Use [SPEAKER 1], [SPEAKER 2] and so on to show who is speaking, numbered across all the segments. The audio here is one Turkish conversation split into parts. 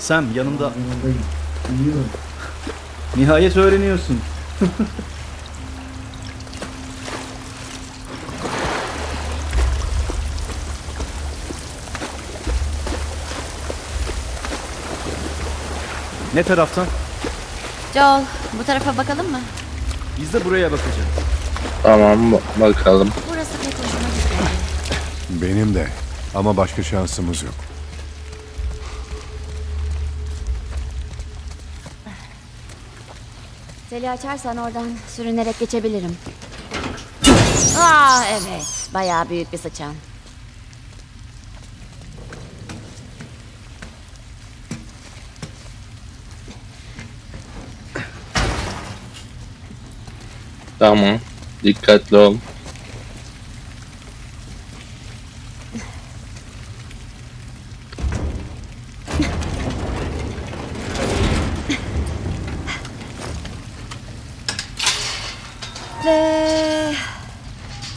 [SPEAKER 1] Sam yanımda.
[SPEAKER 2] Biliyorum.
[SPEAKER 1] Nihayet öğreniyorsun. ne taraftan?
[SPEAKER 3] Joel, bu tarafa bakalım mı?
[SPEAKER 1] Biz de buraya bakacağız.
[SPEAKER 4] Tamam ba- bakalım.
[SPEAKER 3] Burası pek hoşuma gitmedi.
[SPEAKER 5] Benim de. Ama başka şansımız yok.
[SPEAKER 3] Teli açarsan oradan sürünerek geçebilirim. Aa evet, bayağı büyük bir sıçan.
[SPEAKER 4] Tamam. Dikkatli ol.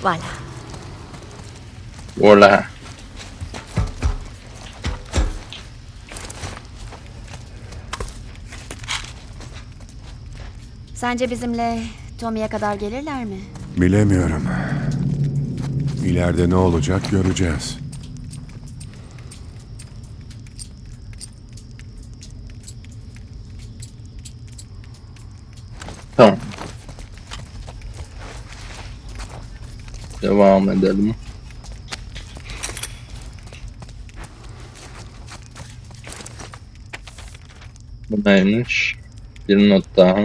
[SPEAKER 3] Voilà.
[SPEAKER 4] Vola.
[SPEAKER 3] Sence bizimle Tommy'ye kadar gelirler mi?
[SPEAKER 5] Bilemiyorum. İleride ne olacak göreceğiz.
[SPEAKER 4] Devam edelim. Bu neymiş? Bir not daha.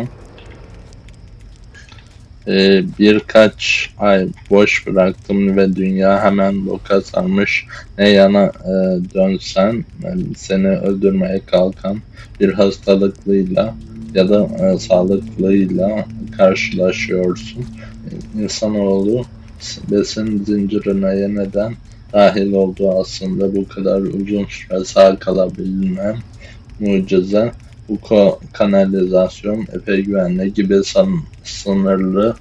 [SPEAKER 4] Ee, birkaç ay boş bıraktım ve dünya hemen boka sarmış. Ne yana e, dönsen e, seni öldürmeye kalkan bir hastalıklıyla ya da e, sağlıklıyla karşılaşıyorsun. İnsanoğlu besin zincirine yeniden dahil olduğu aslında bu kadar uzun süre sağ kalabilmem mucize. Bu kanalizasyon epey güvenli gibi san- sınırlı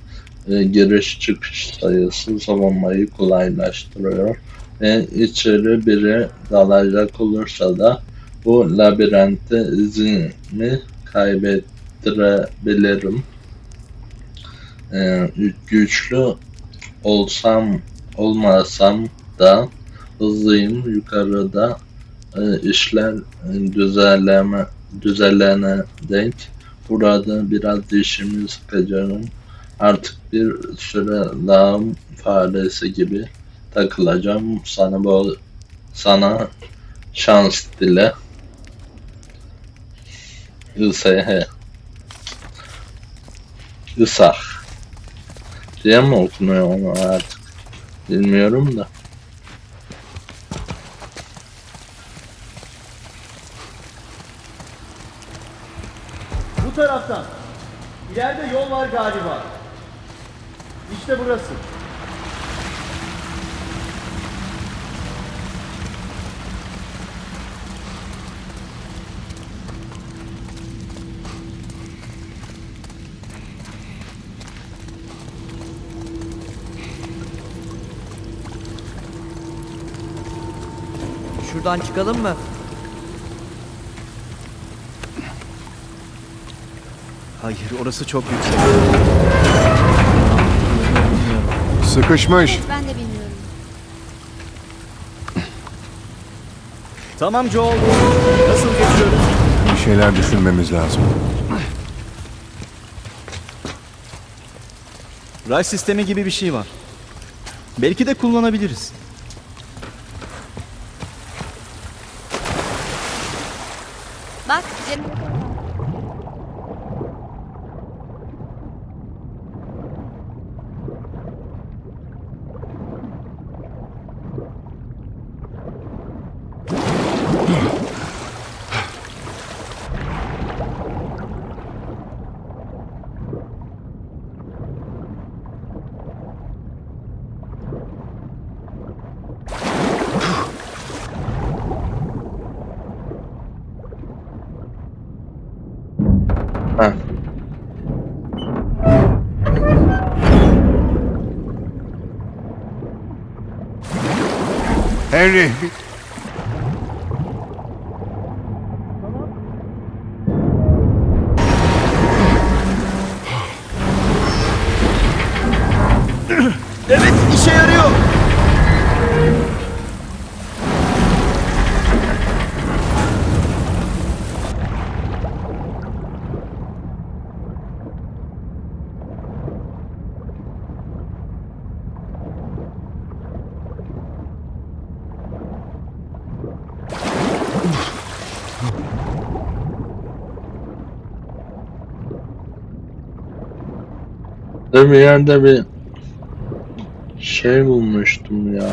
[SPEAKER 4] e, giriş çıkış sayısı savunmayı kolaylaştırıyor. Ve içeri biri dalacak olursa da bu labirentte izimi kaybettirebilirim. E, güçlü olsam olmasam da hızlıyım. Yukarıda e, işler e, düzenleme düzenlene denk. Burada biraz dişimi sıkacağım. Artık bir süre lağım faresi gibi takılacağım. Sana bol sana şans dile. İSH İSAH diye mi okunuyor onu artık bilmiyorum da
[SPEAKER 1] Bu taraftan. İleride yol var galiba. İşte burası.
[SPEAKER 6] Şuradan çıkalım mı?
[SPEAKER 1] Hayır orası çok yüksek.
[SPEAKER 5] Sıkışmış.
[SPEAKER 3] Evet, ben de bilmiyorum.
[SPEAKER 1] Tamam Joel. Nasıl geçiyoruz?
[SPEAKER 5] Bir şeyler düşünmemiz lazım.
[SPEAKER 1] Ray sistemi gibi bir şey var. Belki de kullanabiliriz.
[SPEAKER 5] Henry, bir
[SPEAKER 4] yerde bir şey bulmuştum ya.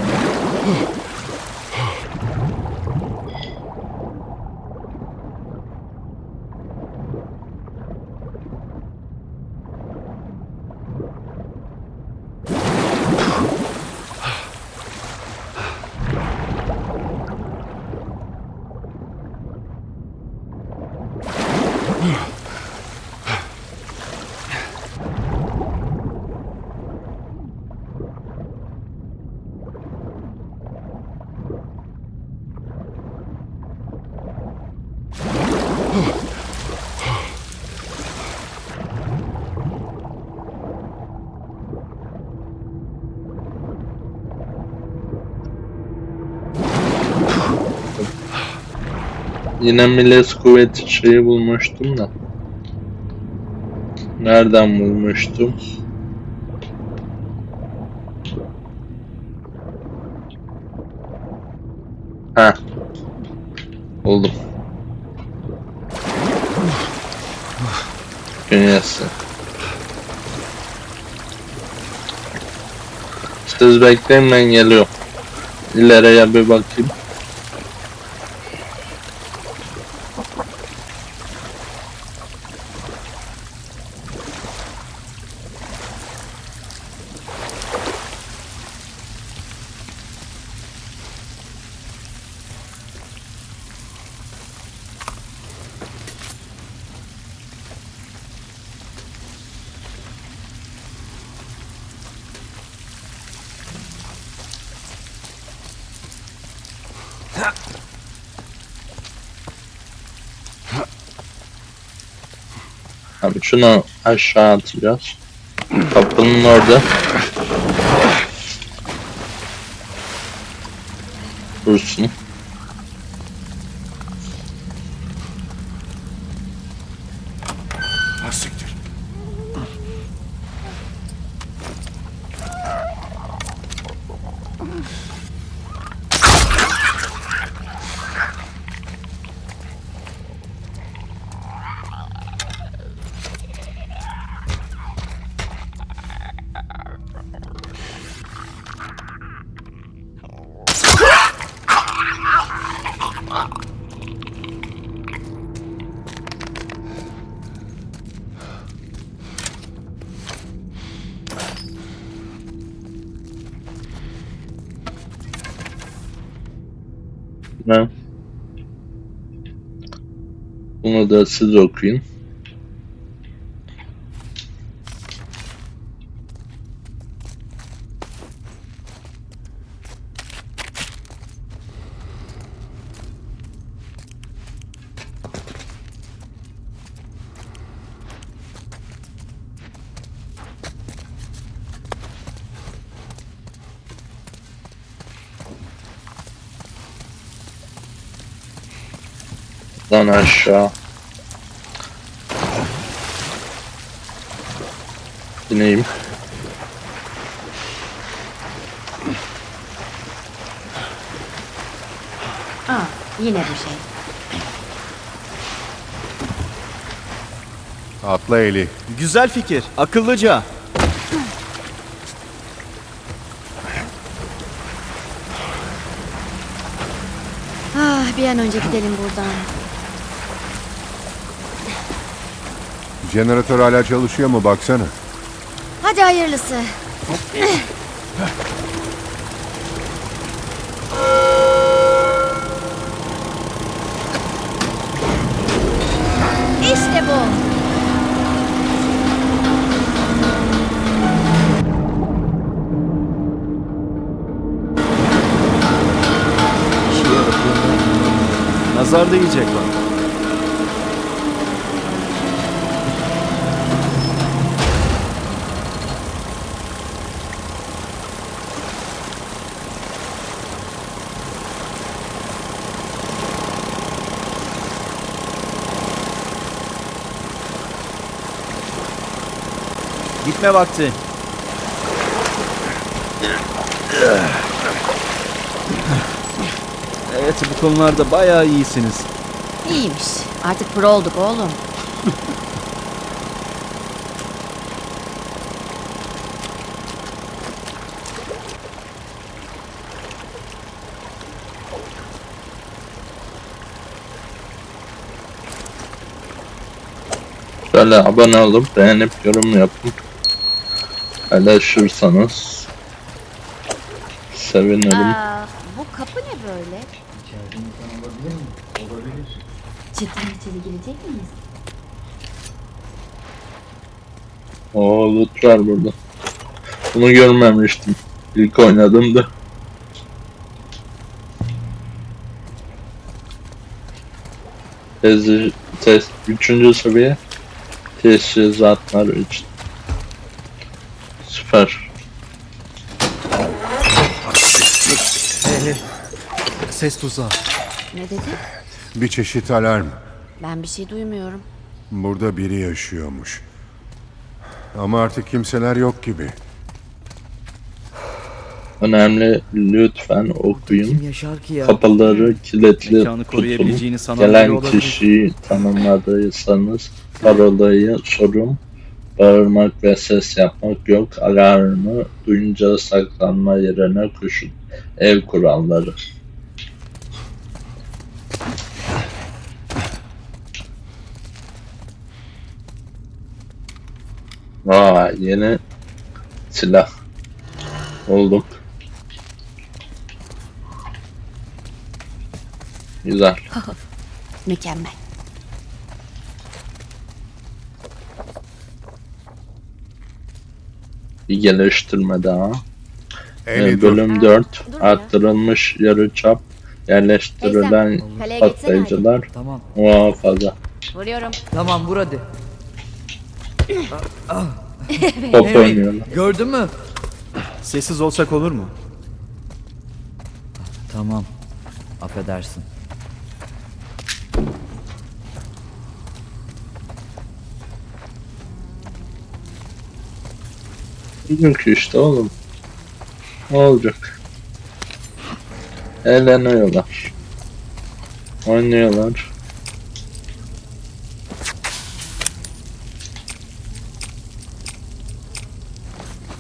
[SPEAKER 4] Yine Miles kuvveti şeyi bulmuştum da. Nereden bulmuştum? Ha. Buldum. Dünyası. Siz bekleyin ben geliyorum. İleriye bir bakayım. Abi şunu aşağı atacağız. Kapının orada. Dursun. Ne? Bunu da siz okuyun. Aşağı. İneyim.
[SPEAKER 3] Aa, yine bir şey.
[SPEAKER 5] Atla Eli.
[SPEAKER 1] Güzel fikir. Akıllıca.
[SPEAKER 3] Ah, bir an önce gidelim buradan.
[SPEAKER 5] Jeneratör hala çalışıyor mu baksana.
[SPEAKER 3] Hadi hayırlısı. İşte bu.
[SPEAKER 1] Nazar değecek bak. gitme vakti. Evet bu konularda bayağı iyisiniz.
[SPEAKER 3] İyiymiş. Artık pro olduk oğlum.
[SPEAKER 4] Böyle abone olup beğenip yorum yapın. Paylaşırsanız sevinirim.
[SPEAKER 3] Aa, bu kapı ne böyle? Cidden içeri girecek miyiz?
[SPEAKER 4] Oo loot var burada. Bunu görmemiştim. İlk oynadığımda. Tezi, test, üçüncü seviye teşhizatlar için. Süper.
[SPEAKER 1] Ses tuzağı.
[SPEAKER 3] Ne dedi?
[SPEAKER 5] Bir çeşit alarm.
[SPEAKER 3] Ben bir şey duymuyorum.
[SPEAKER 5] Burada biri yaşıyormuş. Ama artık kimseler yok gibi.
[SPEAKER 4] Önemli lütfen okuyun.
[SPEAKER 2] Kim yaşar ki ya?
[SPEAKER 4] Kapıları kilitli
[SPEAKER 1] Mekanı
[SPEAKER 4] tutun.
[SPEAKER 1] koruyabileceğini sanan biri
[SPEAKER 4] Gelen
[SPEAKER 1] olabilir.
[SPEAKER 4] kişiyi tanımadıysanız parolayı sorun. Bağırmak ve ses yapmak yok. Alarmı duyunca saklanma yerine koşun. Ev kuralları. Vay yeni silah olduk. Güzel.
[SPEAKER 3] Mükemmel.
[SPEAKER 4] Geliştirme daha. Ee, bölüm
[SPEAKER 3] Aa,
[SPEAKER 4] 4
[SPEAKER 3] dur ya.
[SPEAKER 4] arttırılmış yarıçap yerleştirilen
[SPEAKER 3] Teyzem, kaleye geçsene
[SPEAKER 4] patlayıcılar
[SPEAKER 2] Tamam.
[SPEAKER 4] muhafaza.
[SPEAKER 3] Vuruyorum.
[SPEAKER 2] Tamam vur hadi.
[SPEAKER 4] Top
[SPEAKER 2] Evet.
[SPEAKER 4] oynuyorlar.
[SPEAKER 2] Gördün mü?
[SPEAKER 1] Sessiz olsak olur mu?
[SPEAKER 2] Tamam. Affedersin.
[SPEAKER 4] Bugünkü işte oğlum. Ne olacak? Eğleniyorlar. Oynuyorlar.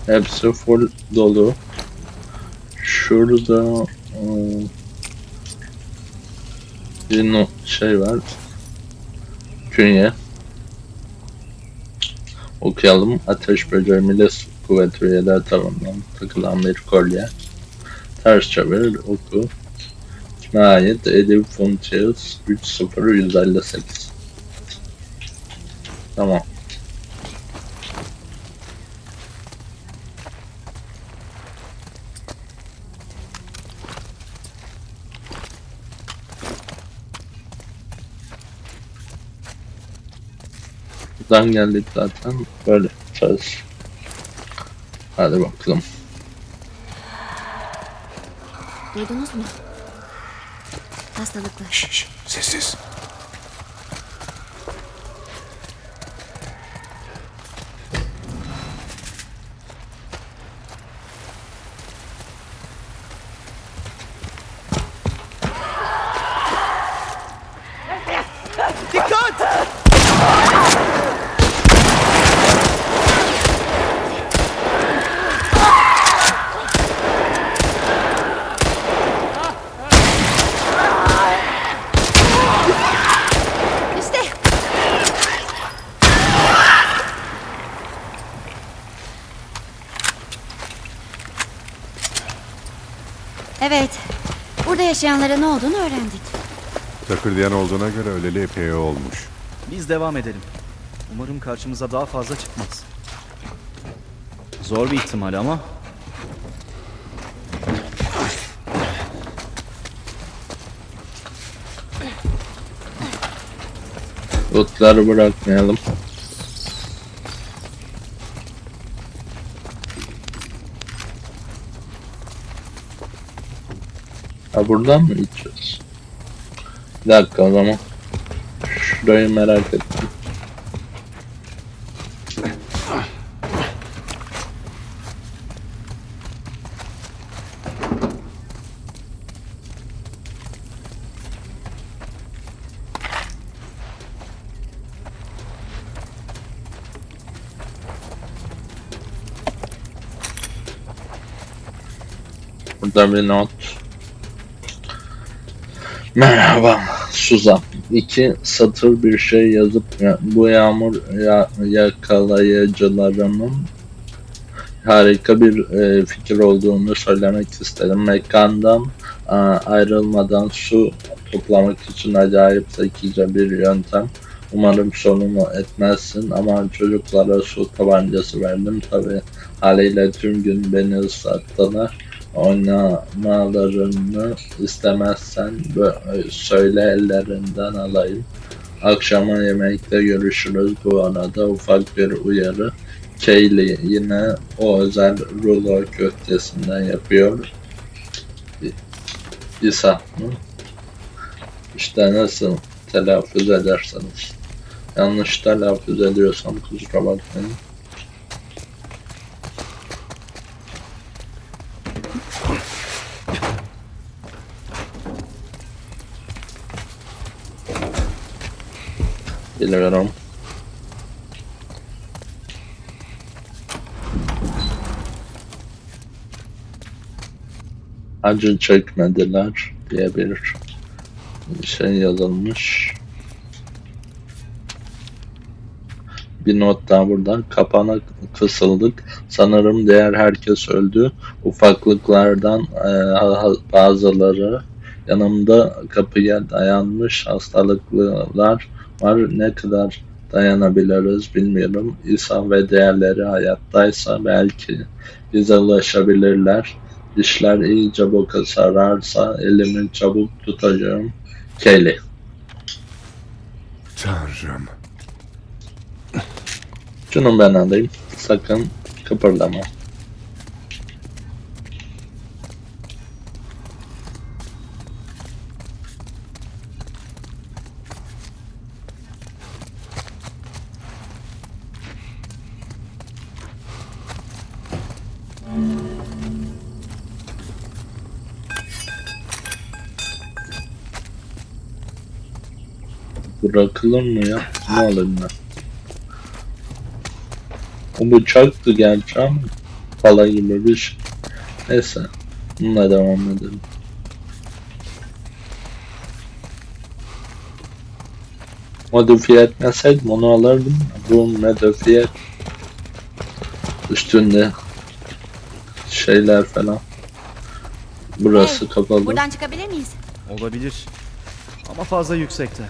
[SPEAKER 4] Hepsi full dolu. Şurada bir no şey var. Künye. Okuyalım. Ateş böceği milis kuvvet üyeler tarafından takılan bir kolye. Ters çevir oku. Kime ait? Edip Fontius 30158. Tamam. Buradan geldik zaten. Böyle yapacağız. Hadi bakalım.
[SPEAKER 3] Duydunuz mu? Hastalıklı.
[SPEAKER 5] Şş, sessiz.
[SPEAKER 3] İşte. Evet. Burada yaşayanlara ne olduğunu öğrendik.
[SPEAKER 5] Takırdayan olduğuna göre öleli epey olmuş.
[SPEAKER 1] Biz devam edelim. Umarım karşımıza daha fazla çıkmaz. Zor bir ihtimal ama
[SPEAKER 4] Lootları bırakmayalım. Ha buradan mı gideceğiz? Bir dakika o zaman. Şurayı merak ettim. Burada bir not. Merhaba Suzan. iki satır bir şey yazıp ya- bu yağmur ya, yakalayıcılarının harika bir e, fikir olduğunu söylemek isterim. Mekandan a, ayrılmadan su toplamak için acayip zekice bir yöntem. Umarım sorunu etmezsin ama çocuklara su tabancası verdim tabi haliyle tüm gün beni ıslattılar. Oynamalarını istemezsen söyle ellerinden alayım. Akşama yemekte görüşürüz bu arada ufak bir uyarı. Kaylee yine o özel rulo köftesinden yapıyor. İsa mı? İşte nasıl telaffuz ederseniz. Yanlış telaffuz ediyorsam kusura bakmayın. Biliyorum. Acı çekmediler diye bir şey yazılmış. Bir not daha burada. Kapana kısıldık. Sanırım diğer herkes öldü. Ufaklıklardan e, bazıları yanımda kapıya dayanmış hastalıklılar var. Ne kadar dayanabiliriz bilmiyorum. İsa ve diğerleri hayattaysa belki bize ulaşabilirler. İşler iyice boka sararsa elimi çabuk tutacağım. Kelly.
[SPEAKER 5] Tanrım.
[SPEAKER 4] Şunu ben alayım. Sakın kıpırdama. Bırakılır mı ya? Ne alayım ben? O bıçaktı gerçi ama pala gibi bir şey. Neyse. Bununla devam edelim. Modifiye etmeseydim onu alırdım. Bu modifiye üstünde şeyler falan. Burası kapalı.
[SPEAKER 3] Buradan çıkabilir miyiz?
[SPEAKER 1] Olabilir. Ama fazla yüksekte.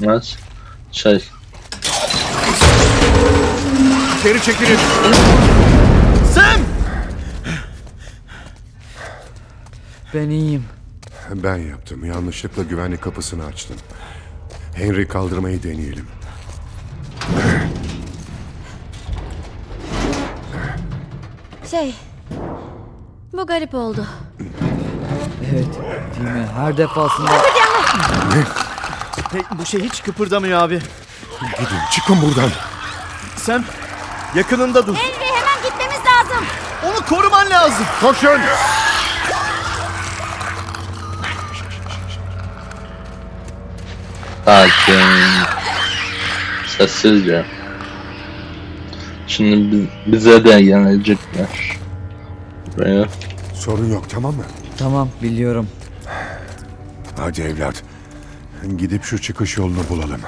[SPEAKER 4] Nasıl? Şey.
[SPEAKER 5] Geri çekilin.
[SPEAKER 1] Sam!
[SPEAKER 2] Ben iyiyim.
[SPEAKER 5] Ben yaptım. Yanlışlıkla güvenlik kapısını açtım. Henry kaldırmayı deneyelim.
[SPEAKER 3] Şey... Bu garip oldu.
[SPEAKER 2] Evet, değil mi? Her defasında
[SPEAKER 1] Hey, bu şey hiç kıpırdamıyor abi.
[SPEAKER 5] Gidin çıkın buradan.
[SPEAKER 1] Sam yakınında dur.
[SPEAKER 3] Henry hemen gitmemiz lazım.
[SPEAKER 1] Onu koruman lazım.
[SPEAKER 5] Koşun.
[SPEAKER 4] Sakin. Sessizce. Şimdi bi- bize de gelecekler. Buraya.
[SPEAKER 5] Sorun yok tamam mı?
[SPEAKER 2] tamam biliyorum.
[SPEAKER 5] Hadi evlat. Gidip şu çıkış yolunu bulalım.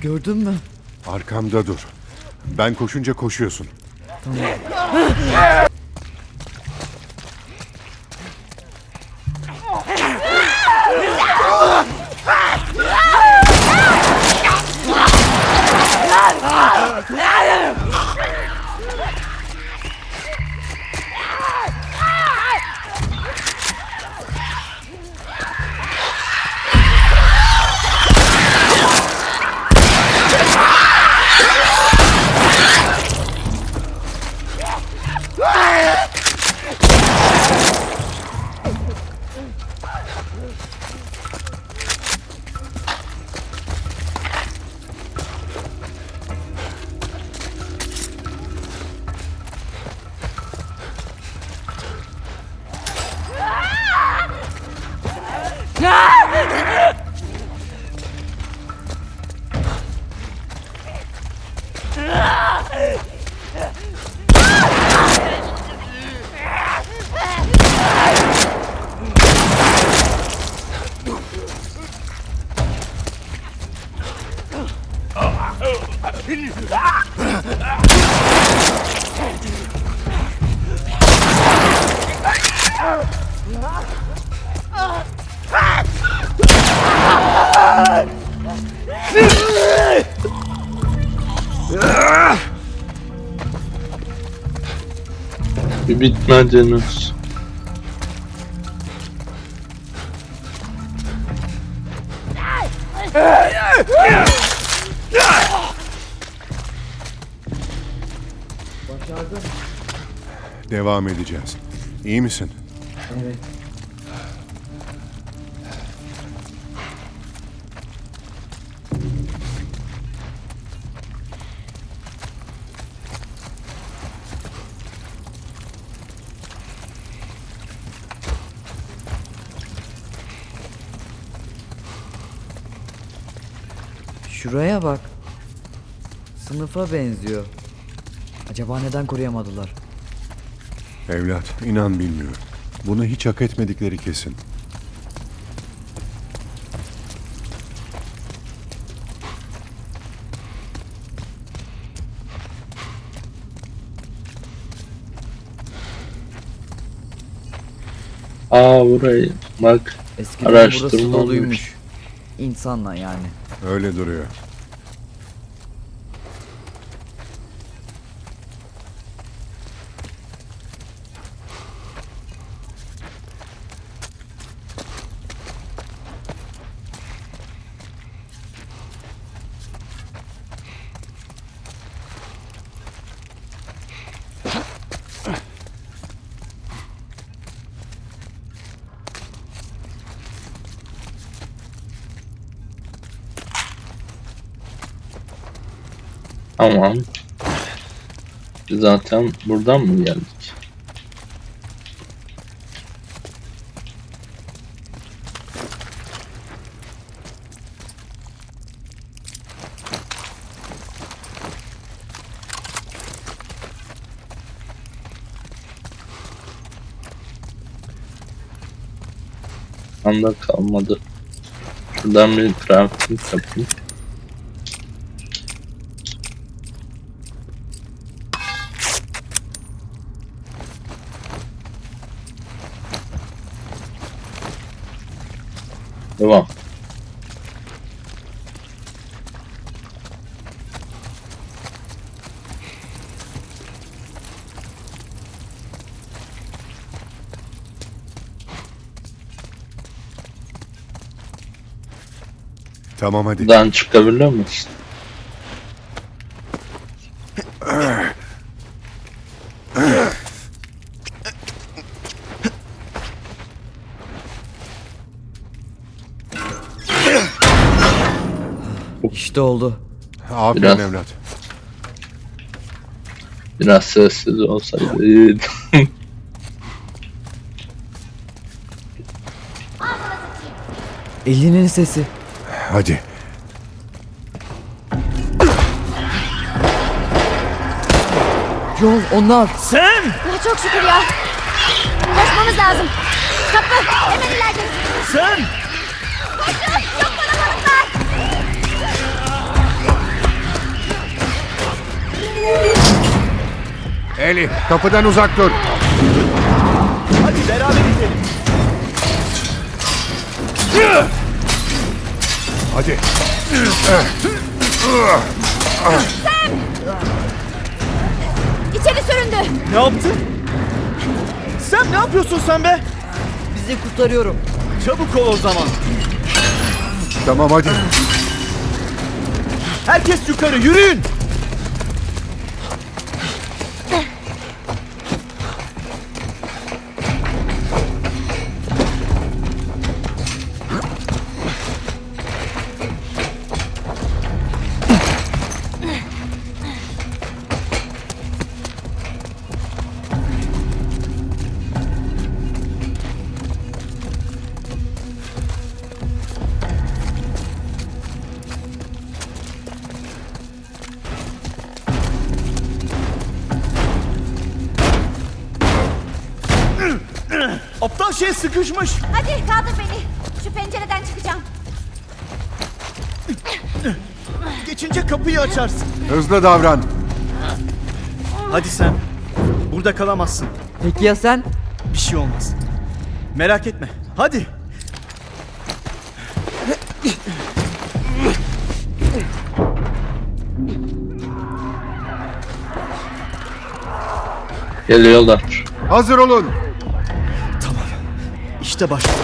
[SPEAKER 2] Gördün mü?
[SPEAKER 5] Arkamda dur. Ben koşunca koşuyorsun.
[SPEAKER 4] Bir bitmediniz.
[SPEAKER 5] Devam edeceğiz. İyi misin?
[SPEAKER 2] Evet. Sınıfa benziyor. Acaba neden koruyamadılar?
[SPEAKER 5] Evlat, inan bilmiyorum. Bunu hiç hak etmedikleri kesin.
[SPEAKER 4] Aa burayı bak.
[SPEAKER 2] Eskiden burası
[SPEAKER 4] Araştırma
[SPEAKER 2] doluymuş. İnsanla yani.
[SPEAKER 5] Öyle duruyor.
[SPEAKER 4] Tamam. Biz Zaten buradan mı geldik? Anda kalmadı. Şuradan bir crafting yapayım. Devam.
[SPEAKER 5] Tamam hadi.
[SPEAKER 4] Buradan çıkabiliyor musun?
[SPEAKER 2] İşte oldu.
[SPEAKER 5] Aferin
[SPEAKER 4] Biraz.
[SPEAKER 5] evlat.
[SPEAKER 4] Biraz sessiz olsaydı.
[SPEAKER 2] Elinin sesi.
[SPEAKER 5] Hadi.
[SPEAKER 2] Yol onlar.
[SPEAKER 1] Sam!
[SPEAKER 3] Ya çok şükür ya. Koşmamız lazım. Kapı hemen ileride.
[SPEAKER 1] Sam!
[SPEAKER 3] Yok bana balıklar.
[SPEAKER 5] Eli, kapıdan uzak dur.
[SPEAKER 1] Hadi beraber gidelim.
[SPEAKER 5] Hadi.
[SPEAKER 3] İçeri süründü.
[SPEAKER 1] Ne yaptın? Sam ne yapıyorsun sen be?
[SPEAKER 2] Bizi kurtarıyorum.
[SPEAKER 1] Çabuk ol o zaman.
[SPEAKER 5] Tamam hadi.
[SPEAKER 1] Herkes yukarı yürüyün. Aptal şey sıkışmış.
[SPEAKER 3] Hadi kaldır beni. Şu pencereden çıkacağım.
[SPEAKER 1] geçince kapıyı açarsın.
[SPEAKER 5] Hızlı davran.
[SPEAKER 1] Hadi sen. Burada kalamazsın.
[SPEAKER 2] Peki ya sen?
[SPEAKER 1] Bir şey olmaz. Merak etme. Hadi.
[SPEAKER 4] Geliyorlar.
[SPEAKER 5] Hazır olun.
[SPEAKER 1] Tamam. İşte başlıyoruz.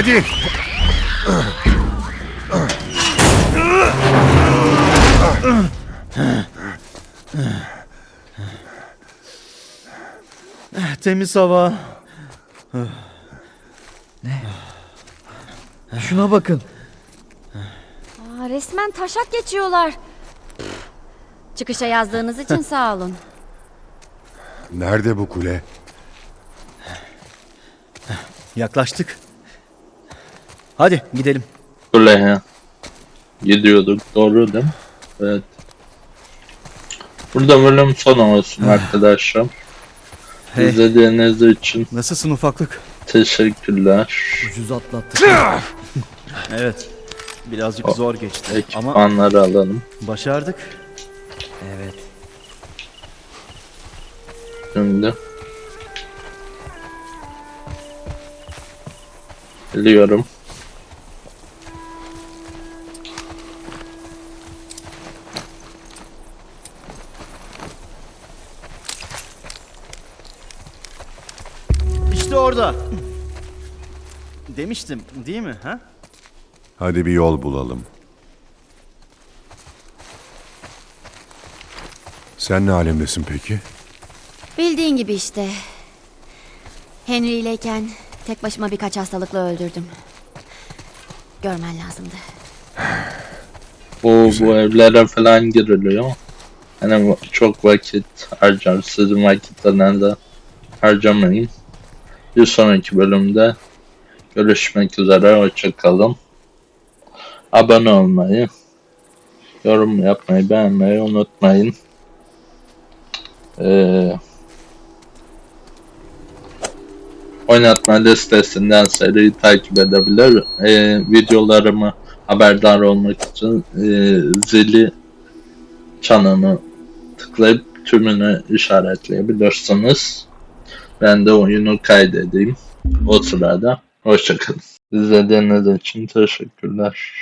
[SPEAKER 5] Hadi.
[SPEAKER 1] Temiz hava.
[SPEAKER 2] Şuna bakın.
[SPEAKER 3] Aa, resmen taşak geçiyorlar. Çıkışa yazdığınız için sağ olun.
[SPEAKER 5] Nerede bu kule?
[SPEAKER 1] Yaklaştık. Hadi gidelim.
[SPEAKER 4] Kuleye gidiyorduk. Doğru değil mi? Evet. Burada bölüm son olsun arkadaşlar.
[SPEAKER 1] Hey.
[SPEAKER 4] İzlediğiniz için
[SPEAKER 1] Nasılsın ufaklık?
[SPEAKER 4] teşekkürler.
[SPEAKER 2] Ucuz atlattık.
[SPEAKER 1] Evet. Birazcık
[SPEAKER 4] O-
[SPEAKER 1] zor geçti ama
[SPEAKER 4] Ekipmanları alalım.
[SPEAKER 1] başardık.
[SPEAKER 2] evet.
[SPEAKER 4] Şimdi. Biliyorum.
[SPEAKER 1] Demiştim değil mi? Ha?
[SPEAKER 5] Hadi bir yol bulalım. Sen ne alemdesin peki?
[SPEAKER 3] Bildiğin gibi işte. Henry ileyken tek başıma birkaç hastalıkla öldürdüm. Görmen lazımdı.
[SPEAKER 4] Bu, bu evlere falan giriliyor. Yani çok vakit harcar. Sizin vakitlerden harcamayın. Bir sonraki bölümde görüşmek üzere. Hoşçakalın. Abone olmayı, yorum yapmayı, beğenmeyi unutmayın. Ee, oynatma listesinden seriyi takip edebilir. Ee, videolarımı haberdar olmak için e, zili çanını tıklayıp tümünü işaretleyebilirsiniz. Ben de oyunu kaydedeyim. O sırada hoşçakalın. İzlediğiniz için teşekkürler.